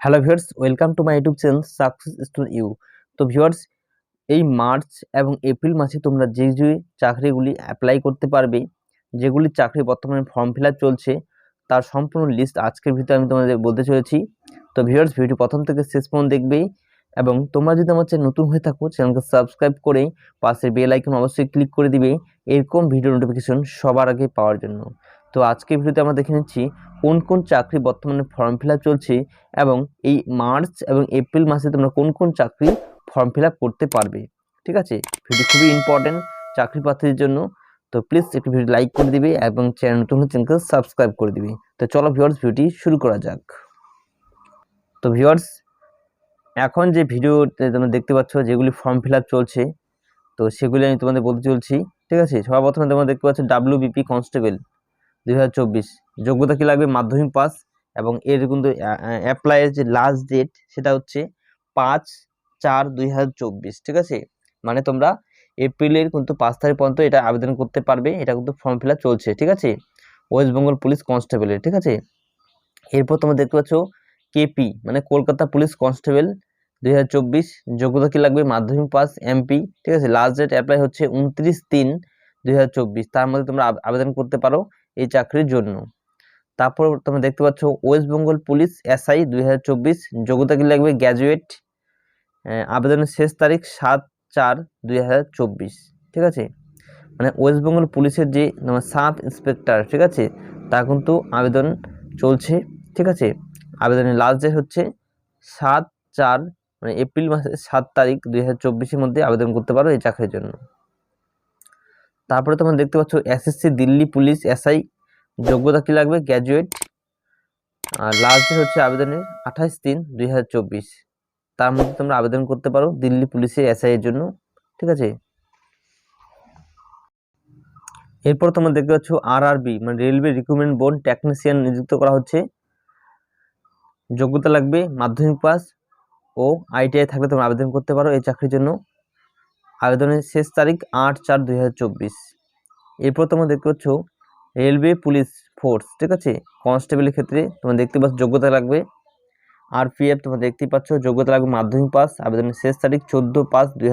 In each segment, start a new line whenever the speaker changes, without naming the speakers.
Hello viewers welcome to my YouTube channel success store you তো viewers এই March এবং April মাসে তোমরা যে যে চাকরিগুলি অ্যাপ্লাই করতে পারবে, যেগুলি চাকরি বর্তমানে ফর্ম ফিল চলছে, তার সম্পূর্ণ লিস্ট আজকের ভিতরে আমি তোমাদের বলতে চলেছি। তো ভিউয়ার্স ভিডিও প্রথম থেকে শেষ পর্যন্ত দেখবে এবং তোমরা যদি আমার চ্যানেল নতুন হয়ে থাকো চ্যানেলকে সাবস্ক্রাইব করে পাশে বেল আইকন অবশ্যই ক্লিক করে দিবে। এরকম ভিডিও নোটিফিকেশন সবার আগে পাওয়ার জন্য। তো আজকে ভিডিওতে আমরা দেখে নিচ্ছি কোন কোন চাকরি বর্তমানে ফর্ম ফিল চলছে এবং এই মার্চ এবং এপ্রিল মাসে তোমরা কোন কোন চাকরি ফর্ম ফিল করতে পারবে। ঠিক আছে? ভিডিও খুবই ইম্পর্টেন্ট চাকরি প্রার্থীদের জন্য। তো প্লিজ একটু ভিডিও লাইক করে দিবে এবং চ্যানেল নতুন চ্যানেলকে সাবস্ক্রাইব করে দিবে। তো চলো ভিউয়ার্স ভিডিওটি শুরু করা যাক। তো ভিউয়ার্স এখন যে ভিডিওতে তোমরা দেখতে পাচ্ছ যেগুলি ফর্ম ফিল চলছে, তো সেগুলি আমি তোমাদের বলতে চলছি। ঠিক আছে? সবার প্রথমে তোমরা দেখতে পাচ্ছ ডাব্লিউ বিপি কনস্টেবল দুই হাজার চব্বিশ। যোগ্যতা কী লাগবে? মাধ্যমিক পাস এবং এর কিন্তু অ্যাপ্লাইয়ের যে লাস্ট ডেট সেটা হচ্ছে পাঁচ চার দুই ঠিক আছে? মানে তোমরা এপ্রিলের কিন্তু পাঁচ তারিখ পর্যন্ত এটা আবেদন করতে পারবে। এটা কিন্তু ফর্ম ফিল চলছে, ঠিক আছে? ওয়েস্ট বেঙ্গল পুলিশ কনস্টেবলের ঠিক আছে? এরপর তোমরা দেখতে পাচ্ছ কেপি মানে কলকাতা পুলিশ কনস্টেবল দুই হাজার চব্বিশ। যোগ্যতা কী লাগবে? মাধ্যমিক পাস এমপি ঠিক আছে? লাস্ট ডেট অ্যাপ্লাই হচ্ছে উনত্রিশ তিন দুই তার মধ্যে তোমরা আবেদন করতে পারো। এই চাকরির জন্য। তারপর তোমরা দেখতে পাচ্ছ ওয়েস্ট বেঙ্গল পুলিশ এসআই দুই হাজার চব্বিশ, যোগ্যতা কি লাগবে? গ্র্যাজুয়েট আবেদনের শেষ তারিখ সাত চার দুই হাজার চব্বিশ, ঠিক আছে? মানে ওয়েস্ট বেঙ্গল পুলিশের যে তোমার সাব ইন্সপেক্টর, ঠিক আছে? তা কিন্তু আবেদন চলছে, ঠিক আছে? আবেদনের লাস্ট ডেট হচ্ছে সাত চার মানে এপ্রিল মাসের সাত তারিখ দুই হাজার চব্বিশের মধ্যে আবেদন করতে পারো এই চাকরির জন্য। তারপরে তোমরা দেখতে পাচ্ছ এসএসসি দিল্লি পুলিশ এসআই যোগ্যতা কী লাগবে? গ্র্যাজুয়েট আর লাস্ট ডেট হচ্ছে আবেদনের আঠাশ তিন দুই তার মধ্যে তোমরা আবেদন করতে পারো দিল্লি পুলিশের এসআই এর জন্য, ঠিক আছে? এরপর তোমরা দেখতে পাচ্ছ আরআরবি মানে রেলওয়ে রিক্রুটমেন্ট বোর্ড টেকনিশিয়ান নিযুক্ত করা হচ্ছে। যোগ্যতা লাগবে মাধ্যমিক পাস ও আইটিআই থাকলে তোমরা আবেদন করতে পারো এই চাকরির জন্য। আবেদনের শেষ তারিখ আট চার দুই এরপর তোমরা দেখতে পাচ্ছ, রেলওয়ে পুলিশ ফোর্স, ঠিক আছে? কনস্টেবলের ক্ষেত্রে তোমরা দেখতে পাচ্ছ যোগ্যতা লাগবে। আরপিএফ তোমরা দেখতেই পাচ্ছ, যোগ্যতা লাগবে মাধ্যমিক পাস, আবেদনের শেষ তারিখ চোদ্দ পাঁচ দুই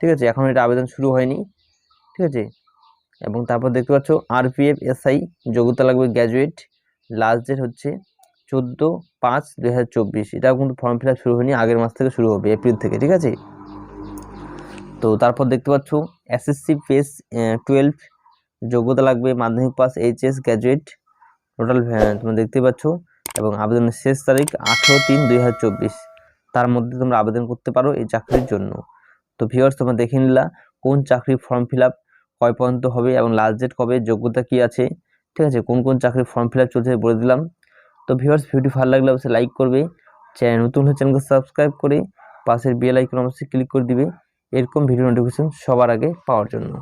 ঠিক আছে, এখন এটা আবেদন শুরু হয়নি। ঠিক আছে? এবং তারপর দেখতে পাচ্ছ, আরপিএফ, এসআই, যোগ্যতা লাগবে গ্র্যাজুয়েট। লাস্ট ডেট হচ্ছে চোদ্দ পাঁচ দুই এটাও কিন্তু ফর্ম ফিল শুরু হয়নি, আগের মাস থেকে শুরু হবে, এপ্রিল থেকে, ঠিক আছে? তো তারপর দেখতে পাচ্ছ এসএসসি পেস টুয়েলভ যোগ্যতা লাগবে মাধ্যমিক পাস এইচএস গ্র্যাজুয়েট টোটাল তোমরা দেখতে পাচ্ছ, এবং আবেদনের শেষ তারিখ আঠেরো তিন দুই তার মধ্যে তোমরা আবেদন করতে পারো এই চাকরির জন্য। তো ভিওয়ার্স তোমরা দেখে নিলা কোন চাকরির ফর্ম ফিল আপ কয় পর্যন্ত হবে এবং লাস্ট ডেট কবে, যোগ্যতা কি আছে, ঠিক আছে? কোন কোন চাকরির ফর্ম ফিল আপ চলছে বলে দিলাম। তো ভিওয়ার্স ভিডিও ভালো লাগলে অবশ্যই লাইক করবে। চ্যানেল নতুন হলে চ্যানেলকে সাবস্ক্রাইব করে পাশের বেল আইকন অবশ্যই ক্লিক করে দিবে। এরকম ভিডিও নোটিফিকেশন সবার আগে পাওয়ার জন্য।